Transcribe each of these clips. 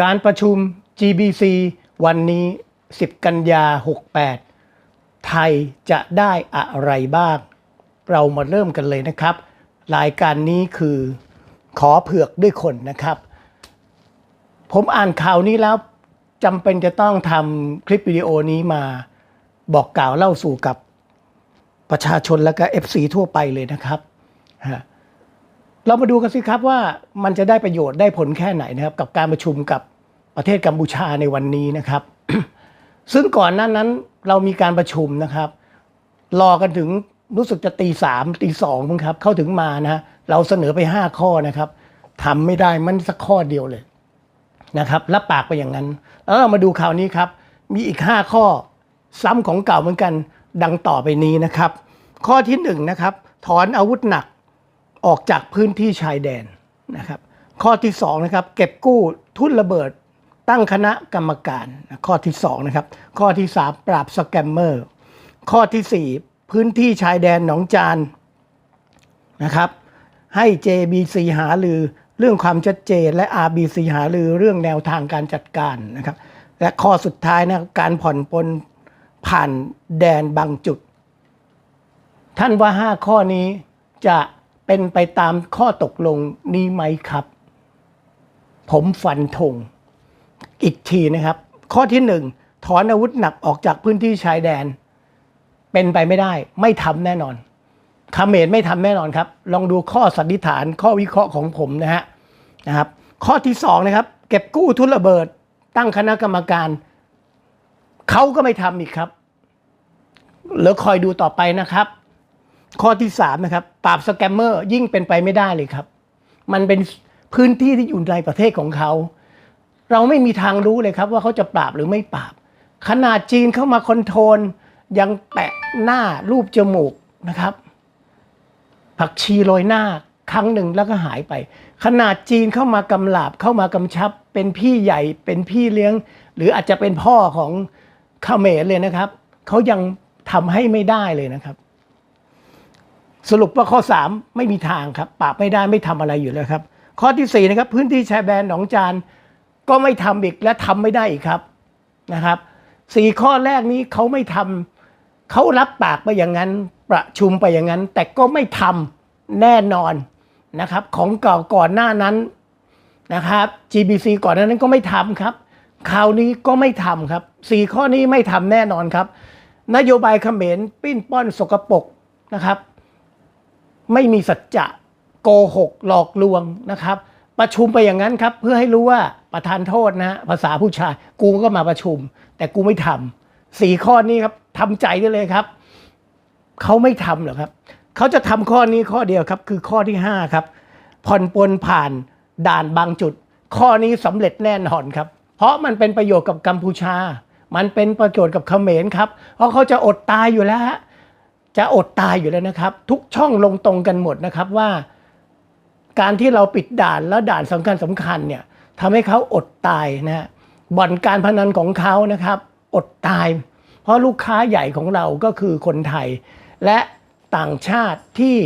การประชุม GBC วันนี้ 10 กันยา 68 ไทยจะได้อะไรบ้าง เรามาเริ่มกันเลยนะครับ รายการนี้คือขอเผือกด้วยคนนะครับ ผมอ่านข่าวนี้แล้วจำเป็นจะต้องทำคลิปวิดีโอนี้มาบอกกล่าวเล่าสู่กับประชาชนและก็ FC ทั่วไปเลยนะครับ เรามาดูกันสิครับว่ามันจะได้ประโยชน์ได้ผลแค่ไหนนะครับ กับการประชุมกับประเทศกัมพูชาในวันนี้นะครับ ซึ่งก่อนหน้านั้นเรามีการประชุมนะครับ รอกันถึงรู้สึกจะตีสามตีสองมั้งครับ เข้าถึงมานะเราเสนอไปห้าข้อนะครับทำไม่ได้มันสักข้อเดียวเลยนะครับรับปากไปอย่างนั้น แล้วเรามาดูข่าวนี้ครับ มีอีกห้าข้อซ้ำของเก่าเหมือนกันดังต่อไปนี้นะครับ ข้อที่หนึ่งนะครับถอนอาวุธหนัก ออกจากพื้นที่ชายแดนนะครับ ข้อที่2นะครับเก็บกู้ทุนระเบิดตั้งคณะกรรมการ ข้อที่2นะครับข้อที่ 3 ปราบสแกมเมอร์ ข้อทีสี่ 4 พื้นที่ชายแดนหนองจานนะครับให้ JBC หาลือเรื่องความชัดเจนและ RBC หาลือเรื่องแนวทางการจัดการนะครับ และข้อสุดท้ายนะการผ่อนปลนผ่านแดนบางจุด ท่านว่า 5 ข้อนี้จะ เป็นไปตามข้อตกลงนี้ไหมครับ ผมฟันธงอีกทีนะครับ ข้อที่หนึ่งถอนอาวุธหนักออกจากพื้นที่ชายแดน เป็นไปไม่ได้ ไม่ทำแน่นอนคเมรไม่ทำแน่นอนครับ ลองดูข้อสันนิษฐานข้อวิเคราะห์ของผมนะฮะนะครับ ข้อที่สองนะครับ เก็บกู้ทุนระเบิด ตั้งคณะกรรมการเขาก็ไม่ทำอีกครับเหลือคอยดูต่อไปนะครับ ข้อที่สามนะครับปราบสแกมเมอร์ยิ่งเป็นไปไม่ได้เลยครับ มันเป็นพื้นที่ที่อยู่ในประเทศของเขา เราไม่มีทางรู้เลยครับว่าเขาจะปราบหรือไม่ปราบ ขนาดจีนเข้ามาคอนโทรลยังแปะหน้ารูปจมูกนะครับ ผักชีโรยหน้าครั้งหนึ่งแล้วก็หายไป ขนาดจีนเข้ามากำลาบเข้ามากำชับ เป็นพี่ใหญ่เป็นพี่เลี้ยง หรืออาจจะเป็นพ่อของขเขมรเลยนะครับ เขายังทำให้ไม่ได้เลยนะครับ สรุปว่าข้อ 3 ไม่มีทางครับปราบไม่ได้ไม่ทำอะไรอยู่แล้วครับ ข้อที่4นะครับพื้นที่ชายแดนหนองจานก็ไม่ทำอีกและทำไม่ได้อีกครับนะครับสี่ข้อแรกนี้เขาไม่ทำเขารับปากไปอย่างนั้นประชุมไปอย่างนั้น แต่ก็ไม่ทำแน่นอนนะครับ ของเก่าก่อนหน้านั้นนะครับ GBC ก่อนหน้านั้นก็ไม่ทำครับคราวนี้ก็ไม่ทำครับสี่ข้อนี้ไม่ทำแน่นอนครับ นโยบายเขมรปิ้นป้อนสกปรกนะครับ ไม่มีสัจจะโกหกหลอกลวงนะครับ ประชุมไปอย่างนั้นครับ เพื่อให้รู้ว่าประธานโทษนะภาษาผู้ชาย กูก็มาประชุม แต่กูไม่ทำสี่ข้อนี้ครับทำใจได้เลยครับ เขาไม่ทำหรอครับ เขาจะทำข้อนี้ข้อเดียวครับ คือข้อที่ห้าครับ ผ่อนปลนผ่านด่านบางจุด ข้อนี้สำเร็จแน่นอนครับ เพราะมันเป็นประโยชน์กับกัมพูชา มันเป็นประโยชน์กับเขมรครับ เพราะเขาจะอดตายอยู่แล้วฮะ จะอดตายอยู่แล้วนะครับ ทุกช่องลงตรงกันหมดนะครับว่า การที่เราปิดด่านแล้วด่านสำคัญสำคัญเนี่ยทำให้เขาอดตายนะฮะบ่อนการพนันของเขานะครับ อดตาย เพราะลูกค้าใหญ่ของเราก็คือคนไทย และต่างชาติที่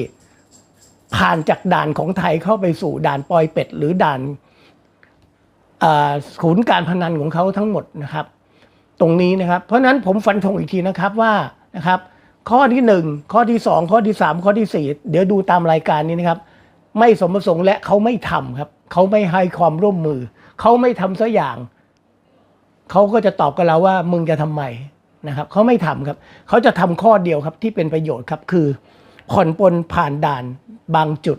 ผ่านจากด่านของไทยเข้าไปสู่ด่านปอยเป็ด หรือด่านเอ่อศูนย์การพนันของเขาทั้งหมดนะครับ ตรงนี้นะครับ เพราะฉะนั้นผมฟันธงอีกทีนะครับว่านะครับ ข้อที่หนึ่งข้อที่สองข้อที่สามข้อที่สี่เดี๋ยวดูตามรายการนี้นะครับ ไม่สมประสงค์และเขาไม่ทำครับ เขาไม่ให้ความร่วมมือ เขาไม่ทำสักอย่าง เขาก็จะตอบกับเราว่ามึงจะทำไมนะครับ เขาไม่ทำครับ เขาจะทำข้อเดียวครับที่เป็นประโยชน์ครับคือผ่อนปลนผ่านด่านบางจุด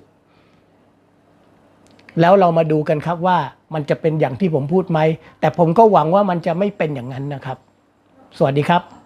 แล้วเรามาดูกันครับว่ามันจะเป็นอย่างที่ผมพูดไหม แต่ผมก็หวังว่ามันจะไม่เป็นอย่างนั้นนะครับ สวัสดีครับ